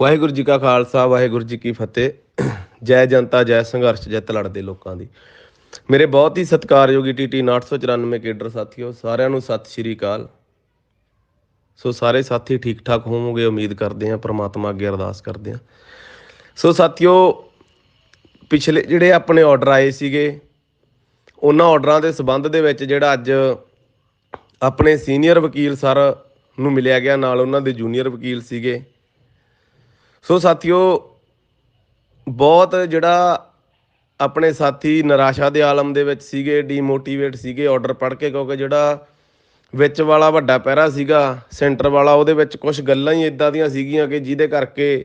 ਵਾਹਿਗੁਰੂ ਜੀ ਕਾ ਖਾਲਸਾ, ਵਾਹਿਗੁਰੂ ਜੀ ਕੀ ਫਤਿਹ। ਜੈ ਜਨਤਾ, ਜੈ ਸੰਘਰਸ਼ ਜਿੱਤ ਲੜਦੇ ਲੋਕਾਂ ਦੀ। ਮੇਰੇ ਬਹੁਤ ਹੀ ਸਤਿਕਾਰਯੋਗੀ ਟੀਟੀ 994 ਕੇਡਰ ਸਾਥੀਓ, ਸਾਰਿਆਂ ਨੂੰ ਸਤਿ ਸ਼੍ਰੀ ਅਕਾਲ। ਸੋ ਸਾਰੇ ਸਾਥੀ ਠੀਕ ਠਾਕ ਹੋਵੋਗੇ, ਉਮੀਦ ਕਰਦੇ ਹਾਂ, ਪ੍ਰਮਾਤਮਾ ਅੱਗੇ ਅਰਦਾਸ ਕਰਦੇ ਹਾਂ। ਸੋ ਸਾਥੀਓ, ਪਿਛਲੇ ਜਿਹੜੇ ਆਪਣੇ ਆਰਡਰ ਆਏ ਸੀਗੇ, ਉਹਨਾਂ ਆਰਡਰਾਂ ਦੇ ਸਬੰਧ ਦੇ ਵਿੱਚ ਜਿਹੜਾ ਅੱਜ ਆਪਣੇ ਸੀਨੀਅਰ ਵਕੀਲ ਸਰ ਨੂੰ ਮਿਲਿਆ ਗਿਆ, ਨਾਲ ਉਹਨਾਂ ਦੇ ਜੂਨੀਅਰ ਵਕੀਲ ਸੀਗੇ। ਸੋ ਸਾਥੀਓ, ਬਹੁਤ ਜਿਹੜਾ ਆਪਣੇ ਸਾਥੀ ਨਿਰਾਸ਼ਾ ਦੇ ਆਲਮ ਦੇ ਵਿੱਚ ਸੀਗੇ ਡੀਮੋਟੀਵੇਟ ਸੀਗੇ ਆਰਡਰ ਪੜ੍ਹ ਕੇ, ਕਿਉਂਕਿ ਜਿਹੜਾ ਵਿੱਚ ਵਾਲਾ ਵੱਡਾ ਪੈਰਾ ਸੀਗਾ ਸੈਂਟਰ ਵਾਲਾ, ਉਹਦੇ ਵਿੱਚ ਕੁਝ ਗੱਲਾਂ ਹੀ ਇਦਾਂ ਦੀਆਂ ਸੀਗੀਆਂ ਕਿ ਜਿਹਦੇ ਕਰਕੇ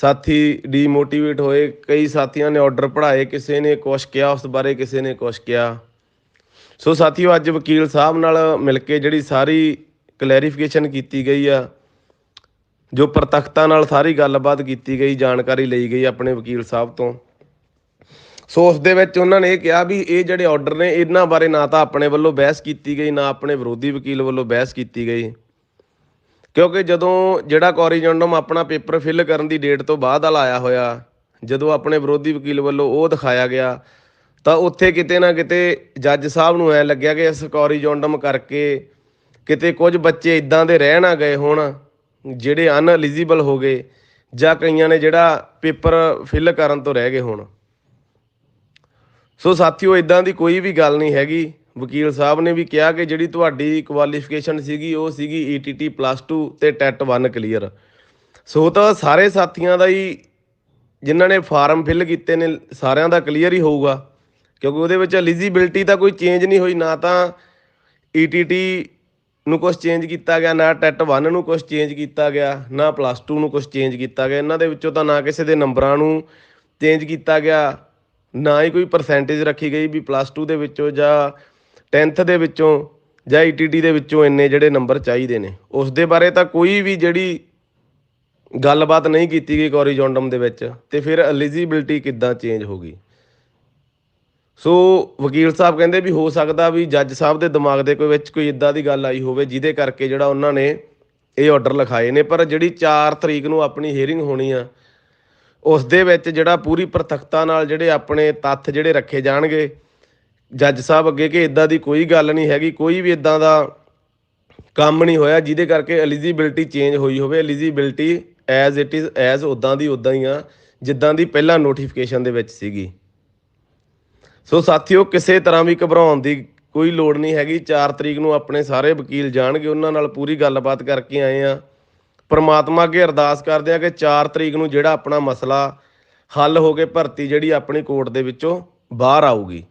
ਸਾਥੀ ਡੀਮੋਟੀਵੇਟ ਹੋਏ। ਕਈ ਸਾਥੀਆਂ ਨੇ ਆਰਡਰ ਪੜ੍ਹਾਏ, ਕਿਸੇ ਨੇ ਕੁਛ ਕਿਹਾ, ਉਸ ਬਾਰੇ ਕਿਸੇ ਨੇ ਕੁਛ ਕਿਹਾ। ਸੋ ਸਾਥੀਓ, ਅੱਜ ਵਕੀਲ ਸਾਹਿਬ ਨਾਲ ਮਿਲ ਕੇ ਜਿਹੜੀ ਸਾਰੀ ਕਲੈਰੀਫਿਕੇਸ਼ਨ ਕੀਤੀ ਗਈ ਆ। ਜੋ ਪ੍ਰਤੱਖਤਾ ਨਾਲ ਸਾਰੀ ਗੱਲਬਾਤ ਕੀਤੀ ਗਈ, ਜਾਣਕਾਰੀ ਲਈ ਗਈ ਆਪਣੇ ਵਕੀਲ ਸਾਹਿਬ ਤੋਂ। ਸੋ ਉਸ ਦੇ ਵਿੱਚ ਉਹਨਾਂ ਨੇ ਇਹ ਕਿਹਾ ਵੀ ਇਹ ਜਿਹੜੇ ਆਰਡਰ ਨੇ, ਇਹਨਾਂ ਬਾਰੇ ਨਾ ਤਾਂ ਆਪਣੇ ਵੱਲੋਂ ਬਹਿਸ ਕੀਤੀ ਗਈ, ਨਾ ਆਪਣੇ ਵਿਰੋਧੀ ਵਕੀਲ ਵੱਲੋਂ ਬਹਿਸ ਕੀਤੀ ਗਈ। ਕਿਉਂਕਿ ਜਦੋਂ ਜਿਹੜਾ ਕੋਰੀਜੈਂਡਮ ਆਪਣਾ ਪੇਪਰ ਫਿਲ ਕਰਨ ਦੀ ਡੇਟ ਤੋਂ ਬਾਅਦ ਵਾਲਾ ਆਇਆ ਹੋਇਆ, ਜਦੋਂ ਆਪਣੇ ਵਿਰੋਧੀ ਵਕੀਲ ਵੱਲੋਂ ਉਹ ਦਿਖਾਇਆ ਗਿਆ, ਤਾਂ ਉੱਥੇ ਕਿਤੇ ਨਾ ਕਿਤੇ ਜੱਜ ਸਾਹਿਬ ਨੂੰ ਐ ਲੱਗਿਆ ਕਿ ਇਸ ਕੋਰੀਜੈਂਡਮ ਕਰਕੇ ਕਿਤੇ ਕੁਝ ਬੱਚੇ ਇਦਾਂ ਦੇ ਰਹਿ ਨਾ ਗਏ ਹੋਣ। ਜਿਹੜੇ ਅਨਐਲੀਜੀਬਲ ਹੋ ਗਏ ਜਾਂ ਕਈਆਂ ਨੇ ਜਿਹੜਾ ਪੇਪਰ ਫਿਲ ਕਰਨ ਤੋਂ ਰਹਿ ਗਏ ਹੋਣ। ਸੋ ਸਾਥੀਓ ਇਦਾਂ ਦੀ ਕੋਈ ਵੀ ਗੱਲ ਨਹੀਂ ਹੈਗੀ। ਵਕੀਲ ਸਾਹਿਬ ਨੇ ਵੀ ਕਿਹਾ ਕਿ ਜਿਹੜੀ ਤੁਹਾਡੀ ਕੁਆਲੀਫਿਕੇਸ਼ਨ ਸੀਗੀ, ਉਹ ਸੀਗੀ ETT ਪਲੱਸ 2 ਤੇ ਟੈਟ 1 ਕਲੀਅਰ ਸੋ ਤਾਂ ਸਾਰੇ ਸਾਥੀਆਂ ਦਾ ਹੀ ਜਿਨ੍ਹਾਂ ਨੇ ਫਾਰਮ ਫਿਲ ਕੀਤੇ ਨੇ, ਸਾਰਿਆਂ ਦਾ ਕਲੀਅਰ ਹੀ ਹੋਊਗਾ। ਕਿਉਂਕਿ ਉਹਦੇ ਵਿੱਚ ਐਲੀਜੀਬਿਲਟੀ ਤਾਂ ਕੋਈ ਚੇਂਜ ਨਹੀਂ ਹੋਈ, ਨਾ ਤਾਂ ETT ਨੂੰ ਕੁਝ ਚੇਂਜ ਕੀਤਾ ਗਿਆ, ਨਾ ਟੈਟ 1 ਨੂੰ ਕੁਝ ਚੇਂਜ ਕੀਤਾ ਗਿਆ, ਨਾ ਪਲੱਸ 2 ਨੂੰ ਕੁਝ ਚੇਂਜ ਕੀਤਾ ਗਿਆ। ਇਹਨਾਂ ਦੇ ਵਿੱਚੋਂ ਤਾਂ ਨਾ ਕਿਸੇ ਦੇ ਨੰਬਰਾਂ ਨੂੰ ਚੇਂਜ ਕੀਤਾ ਗਿਆ, ਨਾ ਹੀ ਕੋਈ ਪਰਸੈਂਟੇਜ ਰੱਖੀ ਗਈ ਵੀ ਪਲੱਸ 2 ਦੇ ਵਿੱਚੋਂ ਜਾਂ 10th ਦੇ ਵਿੱਚੋਂ ਜਾਂ ETT ਦੇ ਵਿੱਚੋਂ ਇੰਨੇ ਜਿਹੜੇ ਨੰਬਰ ਚਾਹੀਦੇ ਨੇ। ਉਸ ਦੇ ਬਾਰੇ ਤਾਂ ਕੋਈ ਵੀ ਜਿਹੜੀ ਗੱਲਬਾਤ ਨਹੀਂ ਕੀਤੀ ਗਈ ਕੋਰੀਜੋਂਡਮ ਦੇ ਵਿੱਚ, ਤੇ ਫਿਰ ਐਲੀਜੀਬਿਲਟੀ ਕਿੱਦਾਂ ਚੇਂਜ ਹੋ ਗਈ? ਸੋ ਵਕੀਲ ਸਾਹਿਬ ਕਹਿੰਦੇ ਵੀ ਹੋ ਸਕਦਾ ਵੀ ਜੱਜ ਸਾਹਿਬ ਦੇ ਦਿਮਾਗ ਦੇ ਕੋਈ ਵਿੱਚ ਕੋਈ ਇਦਾਂ ਦੀ ਗੱਲ ਆਈ ਹੋਵੇ, ਜਿਹਦੇ ਕਰਕੇ ਜਿਹੜਾ ਉਹਨਾਂ ਨੇ ਇਹ ਆਰਡਰ ਲਿਖਾਏ ਨੇ। ਪਰ ਜਿਹੜੀ 4 ਤਰੀਕ ਨੂੰ ਆਪਣੀ ਹੀਅਰਿੰਗ ਹੋਣੀ ਆ, ਉਸ ਦੇ ਵਿੱਚ ਜਿਹੜਾ ਪੂਰੀ ਪ੍ਰਤੱਖਤਾ ਨਾਲ ਜਿਹੜੇ ਆਪਣੇ ਤੱਥ ਜਿਹੜੇ ਰੱਖੇ ਜਾਣਗੇ, ਜੱਜ ਸਾਹਿਬ ਅੱਗੇ ਕਿ ਇਦਾਂ ਦੀ ਕੋਈ ਗੱਲ ਨਹੀਂ ਹੈਗੀ, ਕੋਈ ਵੀ ਇਦਾਂ ਦਾ ਕੰਮ ਨਹੀਂ ਹੋਇਆ, ਜਿਹਦੇ ਕਰਕੇ ਐਲੀਜੀਬਿਲਟੀ ਚੇਂਜ ਹੋਈ ਹੋਵੇ। Eligibility as it is as ਉਦਾਂ ਦੀ ਉਦਾਂ ਹੀ ਆ, ਜਿੱਦਾਂ ਦੀ ਪਹਿਲਾਂ ਨੋਟੀਫਿਕੇਸ਼ਨ ਦੇ ਵਿੱਚ ਸੀਗੀ। ਸੋ ਸਾਥੀਓ, ਕਿਸੇ ਤਰ੍ਹਾਂ ਵੀ ਘਬਰਾਉਣ ਦੀ ਕੋਈ ਲੋੜ ਨਹੀਂ ਹੈਗੀ। 4 ਤਰੀਕ ਨੂੰ ਆਪਣੇ ਸਾਰੇ ਵਕੀਲ ਜਾਣਗੇ, ਉਹਨਾਂ ਨਾਲ ਪੂਰੀ ਗੱਲਬਾਤ ਕਰਕੇ ਆਏ ਆ ਪਰਮਾਤਮਾ ਅੱਗੇ ਅਰਦਾਸ ਕਰਦੇ ਆ ਕਿ 4 ਤਰੀਕ ਨੂੰ ਜਿਹੜਾ ਆਪਣਾ ਮਸਲਾ ਹੱਲ ਹੋ ਕੇ ਭਰਤੀ ਜਿਹੜੀ ਆਪਣੀ ਕੋਰਟ ਦੇ ਵਿੱਚੋਂ ਬਾਹਰ ਆਊਗੀ।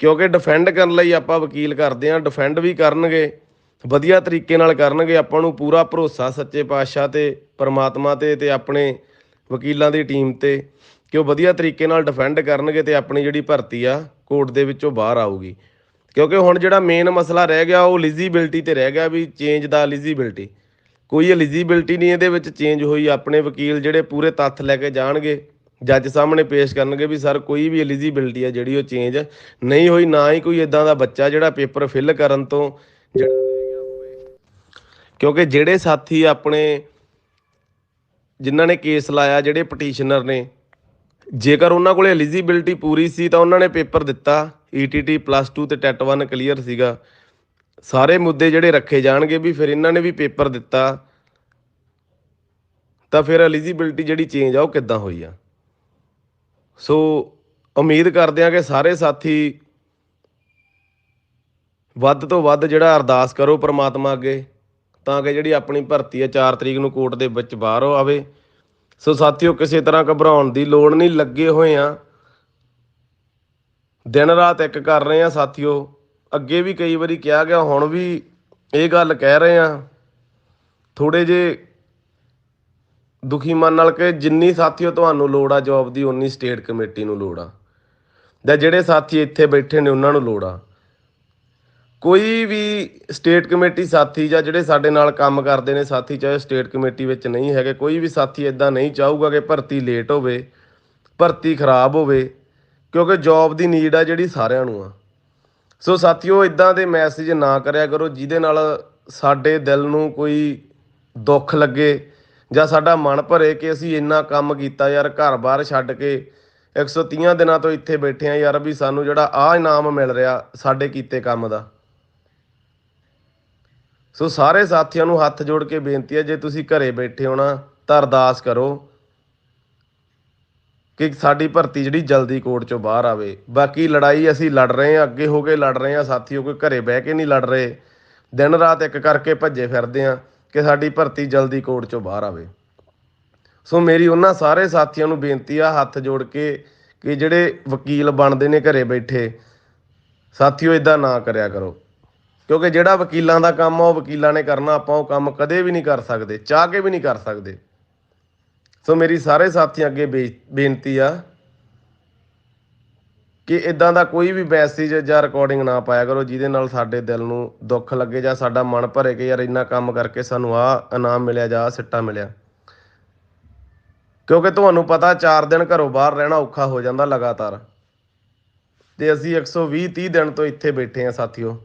ਕਿਉਂਕਿ ਡਿਫੈਂਡ ਕਰਨ ਲਈ ਆਪਾਂ ਵਕੀਲ ਕਰਦੇ ਆ ਡਿਫੈਂਡ ਵੀ ਕਰਨਗੇ, ਵਧੀਆ ਤਰੀਕੇ ਨਾਲ ਕਰਨਗੇ। ਆਪਾਂ ਨੂੰ ਪੂਰਾ ਭਰੋਸਾ ਸੱਚੇ ਪਾਤਸ਼ਾਹ ਤੇ, ਪਰਮਾਤਮਾ ਤੇ ਤੇ ਆਪਣੇ ਵਕੀਲਾਂ ਦੀ ਟੀਮ ਤੇ। ਕਿ ਉਹ ਵਧੀਆ ਤਰੀਕੇ ਨਾਲ ਡਿਫੈਂਡ ਕਰਨਗੇ ਤੇ ਆਪਣੀ ਜਿਹੜੀ ਭਰਤੀ ਆ ਕੋਰਟ ਦੇ ਵਿੱਚੋਂ ਬਾਹਰ ਆਊਗੀ। ਕਿਉਂਕਿ ਹੁਣ ਜਿਹੜਾ ਮੇਨ ਮਸਲਾ ਰਹਿ ਗਿਆ, ਉਹ ਐਲੀਜੀਬਿਲਟੀ ਤੇ ਰਹਿ ਗਿਆ ਵੀ ਚੇਂਜ ਦਾ ਐਲੀਜੀਬਿਲਟੀ ਕੋਈ ਐਲੀਜੀਬਿਲਟੀ ਨਹੀਂ ਇਹਦੇ ਵਿੱਚ ਚੇਂਜ ਹੋਈ, ਆਪਣੇ ਵਕੀਲ ਜਿਹੜੇ ਪੂਰੇ ਤੱਥ ਲੈ ਕੇ ਜਾਣਗੇ, ਜੱਜ ਸਾਹਮਣੇ ਪੇਸ਼ ਕਰਨਗੇ ਵੀ ਸਰ ਕੋਈ ਵੀ ਐਲੀਜੀਬਿਲਟੀ ਆ ਜਿਹੜੀ ਉਹ ਚੇਂਜ ਨਹੀਂ ਹੋਈ, ਨਾ ਹੀ ਕੋਈ ਇਦਾਂ ਦਾ ਬੱਚਾ ਜਿਹੜਾ ਪੇਪਰ ਫਿਲ ਕਰਨ ਤੋਂ ਜਿਹੜਾ ਰਹਿ ਗਿਆ ਹੋਵੇ ਕਿਉਂਕਿ ਜਿਹੜੇ ਸਾਥੀ ਆਪਣੇ ਜਿਨ੍ਹਾਂ ਨੇ ਕੇਸ ਲਾਇਆ, ਜਿਹੜੇ ਪਟੀਸ਼ਨਰ ਨੇ ਜੇਕਰ ਉਹਨਾਂ ਕੋਲੇ ਐਲੀਜੀਬਿਲਟੀ ਪੂਰੀ ਸੀ ਤਾਂ ਉਹਨਾਂ ਨੇ ਪੇਪਰ ਦਿੱਤਾ ETT ਪਲੱਸ 2 ਤੇ ਟੈਟ 1 ਕਲੀਅਰ ਸੀਗਾ। ਸਾਰੇ ਮੁੱਦੇ ਜਿਹੜੇ ਰੱਖੇ ਜਾਣਗੇ ਵੀ ਫਿਰ ਇਹਨਾਂ ਨੇ ਵੀ ਪੇਪਰ ਦਿੱਤਾ, ਤਾਂ ਫਿਰ ਐਲੀਜੀਬਿਲਟੀ ਜਿਹੜੀ ਚੇਂਜ ਆ ਉਹ ਕਿੱਦਾਂ ਹੋਈ ਆ? ਸੋ ਉਮੀਦ ਕਰਦੇ ਆ ਕਿ ਸਾਰੇ ਸਾਥੀ ਵੱਧ ਤੋਂ ਵੱਧ ਜਿਹੜਾ ਅਰਦਾਸ ਕਰੋ ਪ੍ਰਮਾਤਮਾ ਅੱਗੇ, ਤਾਂ ਕਿ ਜਿਹੜੀ ਆਪਣੀ ਭਰਤੀ ਹੈ 4 ਤਰੀਕ ਨੂੰ ਕੋਰਟ ਦੇ ਵਿੱਚ ਬਾਹਰ ਆਵੇ। ਸੋ ਸਾਥੀਓ, ਕਿਸੇ ਤਰ੍ਹਾਂ ਘਬਰਾਉਣ ਦੀ ਲੋੜ ਨਹੀਂ, ਲੱਗੇ ਹੋਏ ਆ ਦਿਨ ਰਾਤ ਇੱਕ ਕਰ ਰਹੇ ਆ ਸਾਥੀਓ। ਅੱਗੇ ਵੀ ਕਈ ਵਾਰੀ ਕਿਹਾ ਗਿਆ, ਹੁਣ ਵੀ ਇਹ ਗੱਲ ਕਹਿ ਰਹੇ ਆ ਥੋੜੇ ਜੇ ਦੁਖੀ ਮਨ ਨਾਲ ਕਿ ਜਿੰਨੀ ਸਾਥੀਓ ਤੁਹਾਨੂੰ ਲੋੜ ਆ ਜੌਬ ਦੀ ਉਨੀ ਸਟੇਟ ਕਮੇਟੀ ਨੂੰ ਲੋੜ ਆ। ਜਾਂ ਜਿਹੜੇ ਸਾਥੀ ਇੱਥੇ ਬੈਠੇ ਨੇ, ਉਹਨਾਂ ਨੂੰ ਲੋੜ ਆ। ਕੋਈ ਵੀ ਸਟੇਟ ਕਮੇਟੀ ਸਾਥੀ ਜਾਂ ਜਿਹੜੇ ਸਾਡੇ ਨਾਲ ਕੰਮ ਕਰਦੇ ਨੇ ਸਾਥੀ, ਚਾਹੇ ਸਟੇਟ ਕਮੇਟੀ ਵਿੱਚ ਨਹੀਂ ਹੈਗੇ, ਕੋਈ ਵੀ ਸਾਥੀ ਇਦਾਂ ਨਹੀਂ ਚਾਹੂਗਾ ਕਿ ਭਰਤੀ ਲੇਟ ਹੋਵੇ, ਭਰਤੀ ਖਰਾਬ ਹੋਵੇ, ਕਿਉਂਕਿ ਜੌਬ ਦੀ ਨੀਡ ਆ ਜਿਹੜੀ ਸਾਰਿਆਂ ਨੂੰ ਆ। ਸੋ ਸਾਥੀਓ ਇਦਾਂ ਦੇ ਮੈਸੇਜ ਨਾ ਕਰਿਆ ਕਰੋ, ਜਿਹਦੇ ਨਾਲ ਸਾਡੇ ਦਿਲ ਨੂੰ ਕੋਈ ਦੁੱਖ ਲੱਗੇ ਜਾਂ ਸਾਡਾ ਮਨ ਭਰੇ ਕਿ ਅਸੀਂ ਇੰਨਾ ਕੰਮ ਕੀਤਾ ਯਾਰ ਘਰ-ਬਾਰ ਛੱਡ ਕੇ 130 ਦਿਨਾਂ ਤੋਂ ਇੱਥੇ ਬੈਠੇ ਆ ਯਾਰ, ਵੀ ਸਾਨੂੰ ਜਿਹੜਾ ਆ ਇਨਾਮ ਮਿਲ ਰਿਹਾ ਸਾਡੇ ਕੀਤੇ ਕੰਮ ਦਾ। ਸੋ ਸਾਰੇ ਸਾਥੀਆਂ ਨੂੰ ਹੱਥ ਜੋੜ ਕੇ ਬੇਨਤੀ ਹੈ, ਜੇ ਤੁਸੀਂ ਘਰੇ ਬੈਠੇ ਹੋਣਾ ਤਾਂ ਅਰਦਾਸ ਕਰੋ ਕਿ ਸਾਡੀ ਭਰਤੀ ਜਿਹੜੀ ਜਲਦੀ ਕੋਰਟ ਚੋਂ ਬਾਹਰ ਆਵੇ। ਬਾਕੀ ਲੜਾਈ ਅਸੀਂ ਲੜ ਰਹੇ ਹਾਂ, ਅੱਗੇ ਹੋ ਕੇ ਲੜ ਰਹੇ ਹਾਂ, ਸਾਥੀਓ, ਕੋਈ ਘਰੇ ਬਹਿ ਕੇ ਨਹੀਂ ਲੜ ਰਹੇ। ਦਿਨ ਰਾਤ ਇੱਕ ਕਰਕੇ ਭੱਜੇ ਫਿਰਦੇ ਹਾਂ ਕਿ ਸਾਡੀ ਭਰਤੀ ਜਲਦੀ ਕੋਰਟ ਚੋਂ ਬਾਹਰ ਆਵੇ। ਸੋ ਮੇਰੀ ਉਹਨਾਂ ਸਾਰੇ ਸਾਥੀਆਂ ਨੂੰ ਬੇਨਤੀ ਆ, ਹੱਥ ਜੋੜ ਕੇ ਕਿ ਜਿਹੜੇ ਵਕੀਲ ਬਣਦੇ ਨੇ ਘਰੇ ਬੈਠੇ, ਸਾਥੀਓ ਇਦਾਂ ਨਾ ਕਰਿਆ ਕਰੋ। ਕਿਉਂਕਿ ਜਿਹੜਾ ਵਕੀਲਾਂ ਦਾ ਕੰਮ ਆ, ਉਹ ਵਕੀਲਾਂ ਨੇ ਕਰਨਾ, ਆਪਾਂ ਉਹ ਕੰਮ ਕਦੇ ਵੀ ਨਹੀਂ ਕਰ ਸਕਦੇ, ਚਾਹ ਕੇ ਵੀ ਨਹੀਂ ਕਰ ਸਕਦੇ। ਸੋ ਮੇਰੀ ਸਾਰੇ ਸਾਥੀਆਂ ਅੱਗੇ ਬੇ- ਬੇਨਤੀ ਆ ਕਿ ਇਦਾਂ ਦਾ ਕੋਈ ਵੀ ਮੈਸੇਜ ਜਾਂ ਰਿਕਾਰਡਿੰਗ ਨਾ ਪਾਇਆ ਕਰੋ, ਜਿਹਦੇ ਨਾਲ ਸਾਡੇ ਦਿਲ ਨੂੰ ਦੁੱਖ ਲੱਗੇ ਜਾਂ ਸਾਡਾ ਮਨ ਭਰੇ ਕਿ ਯਾਰ ਇੰਨਾ ਕੰਮ ਕਰਕੇ ਸਾਨੂੰ ਆ ਇਨਾਮ ਮਿਲਿਆ ਜਾਂ ਆਹ ਸਿੱਟਾ ਮਿਲਿਆ। ਕਿਉਂਕਿ ਤੁਹਾਨੂੰ ਪਤਾ 4 ਦਿਨ ਘਰੋਂ ਬਾਹਰ ਰਹਿਣਾ ਔਖਾ ਹੋ ਜਾਂਦਾ ਲਗਾਤਾਰ। ਤੇ ਅਸੀਂ 120 30 ਦਿਨ ਤੋਂ ਇੱਥੇ ਬੈਠੇ ਆ ਸਾਥੀਓ।